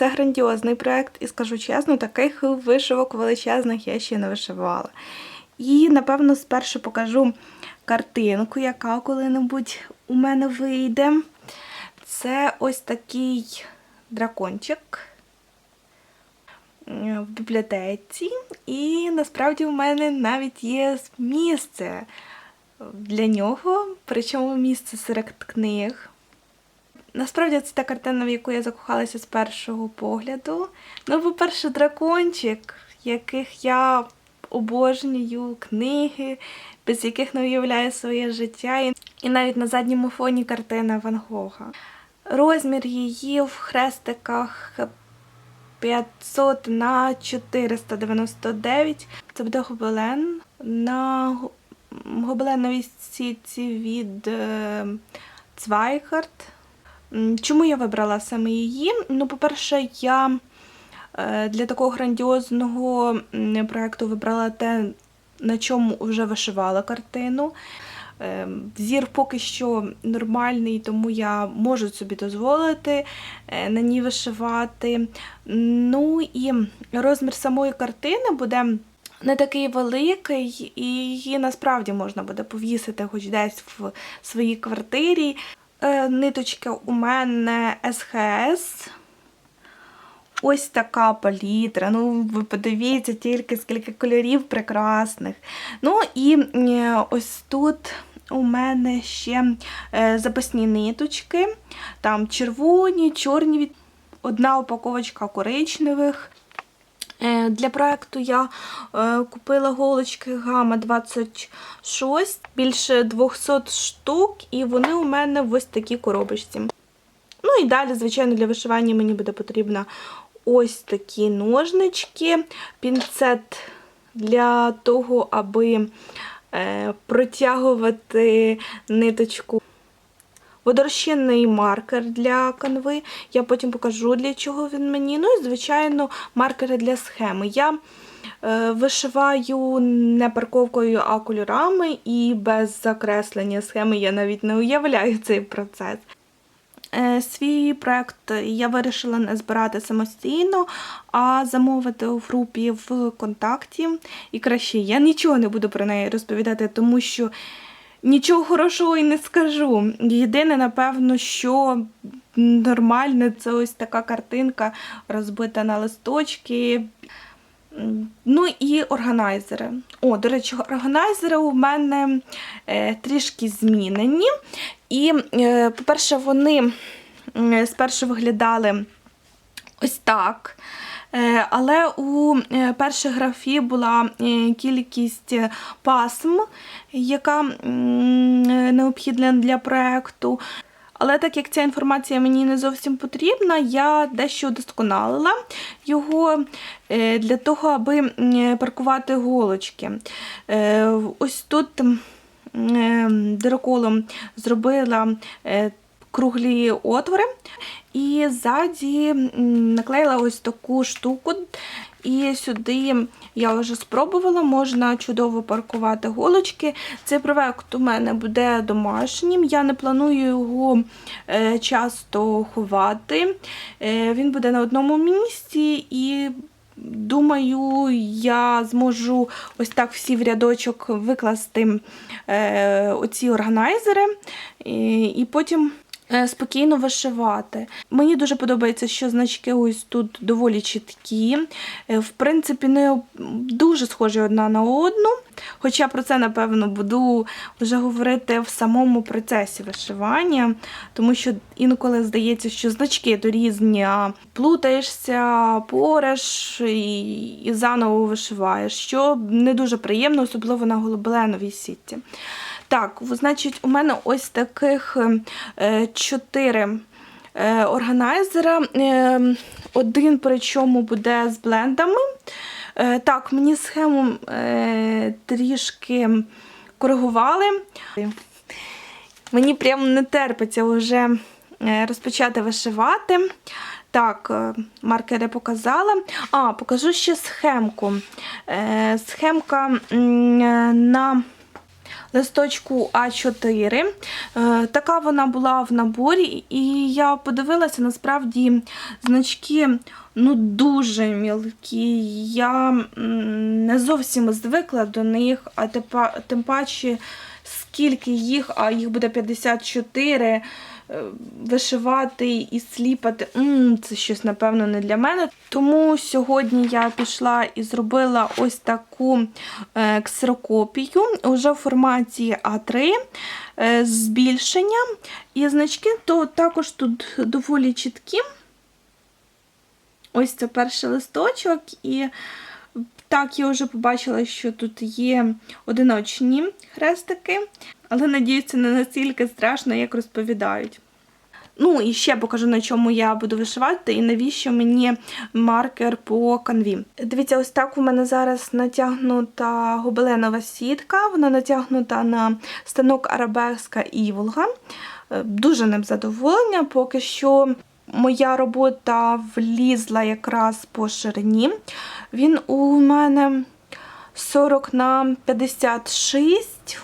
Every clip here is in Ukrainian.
Це грандіозний проект, і скажу чесно, таких вишивок величезних я ще не вишивала. І, напевно, спершу покажу картинку, яка коли-небудь у мене вийде. Це ось такий дракончик е, в бібліотеці. І насправді в мене навіть є місце для нього, причому місце серед книг. Насправді це та картина, в яку я закохалася з першого погляду. Ну, по-перше, дракончик, яких я обожнюю, книги, без яких не уявляю своє життя. І- навіть на задньому фоні картина Ван Гога. Розмір її в хрестиках 500 на 499. Це буде гобелен. На гобеленовій сітці від е, Цвайхард. М, Чому я вибрала саме її? Ну, по-перше, я е, для такого грандіозного м, проекту вибрала те, на чому вже вишивала картину. Е, Зір поки що нормальний, тому я можу собі дозволити е, на ній вишивати. Ну і розмір самої картини буде не такий великий, і її насправді можна буде повісити хоч десь в своїй квартирі. Е, Ниточка у мене СХС. Ось така палітра. Ну, ви подивіться тільки скільки кольорів прекрасних. Ну і е, ось тут у мене ще е, запасні ниточки. Там червоні, чорні, одна упаковочка коричневих. Е, Для проекту я е, купила голочки Гама 26, більше 200 штук, і вони у мене в ось такій коробочці. Ну і далі, звичайно, для вишивання мені буде потрібна ось такі ножнички, пінцет для того, аби е, протягувати ниточку. Водорозчинний маркер для канви. Я потім покажу, для чого він мені. Ну і, звичайно, маркери для схеми. Я е, вишиваю не парковкою, а кольорами, і без закреслення схеми я навіть не уявляю цей процес. Е, Свій проект я вирішила не збирати самостійно, а замовити у групі в контакті. І краще я нічого не буду про неї розповідати, тому що нічого хорошого і не скажу. Єдине, напевно, що нормальне, це ось така картинка розбита на листочки. Ну і органайзери. О, до речі, органайзери у мене е, трішки змінені. І, е, по-перше, вони спершу виглядали ось так. Е, Але у е, першій графі була е, кількість пасм, яка необхідна для проекту. Але так як ця інформація мені не зовсім потрібна, я дещо удосконалила його для того, аби паркувати голочки. Ось тут дироколом зробила круглі отвори, і ззаді наклеїла ось таку штуку. І сюди я вже спробувала, можна чудово паркувати голочки. Цей проект у мене буде домашнім. Я не планую його е, часто ховати. Е, Він буде на одному місці і. Думаю, я зможу ось так всі в рядочок викласти е, оці органайзери і, потім спокійно вишивати. Мені дуже подобається, що значки ось тут доволі чіткі. Е, В принципі, не дуже схожі одна на одну. Хоча про це, напевно, буду вже говорити в самому процесі вишивання, тому що інколи здається, що значки то різні, а плутаєшся, пореш і, і заново вишиваєш, що не дуже приємно, особливо на голубеленовій сітці. Так, значить, у мене ось таких е, чотири е, органайзера. Е, один причому буде з блендами. Е, так, мені схему трішки коригували. Мені прямо не терпиться вже розпочати вишивати. Так, маркери показала. А, покажу ще схемку. Схемка на листочку А4. Е, Така вона була в наборі, і я подивилася, насправді значки ну, дуже мілкі. Я не зовсім звикла до них, а тим паче, скільки їх, а їх буде 54. Е, Вишивати і сліпати м, це щось, напевно, не для мене. Тому сьогодні я пішла і зробила ось таку е, ксерокопію уже в форматі А3 е, з збільшенням. І значки то також тут доволі чіткі. Ось це перший листочок, і так я вже побачила, що тут є одиночні хрестики, але надіюсь, це не настільки страшно, як розповідають. Ну і ще покажу, на чому я буду вишивати, і навіщо мені маркер по канві. Дивіться, ось так у мене зараз натягнута гобеленова сітка, вона натягнута на станок Арабеска і Волга. Е, Дуже ним задоволення, поки що моя робота влізла якраз по ширині. Він у мене 40 на 56.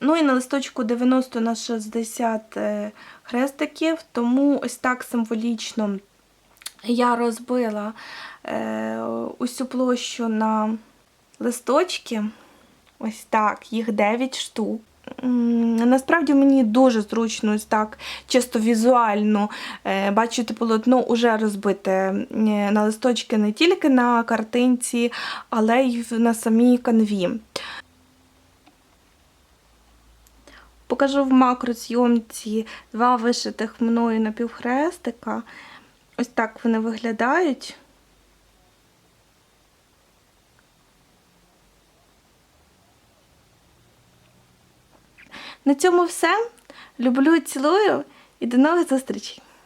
Ну і на листочку 90 на 60 е, хрестиків, тому ось так символічно я розбила е, усю площу на листочки. Ось так, їх 9 штук. Насправді мені дуже зручно так, чисто візуально е, бачити полотно уже розбите е, на листочки не тільки на картинці, але й на самій канві. Покажу в макрозйомці два вишитих мною напівхрестика. Ось так вони виглядають. На цьому все. Люблю, цілую і до нових зустрічей!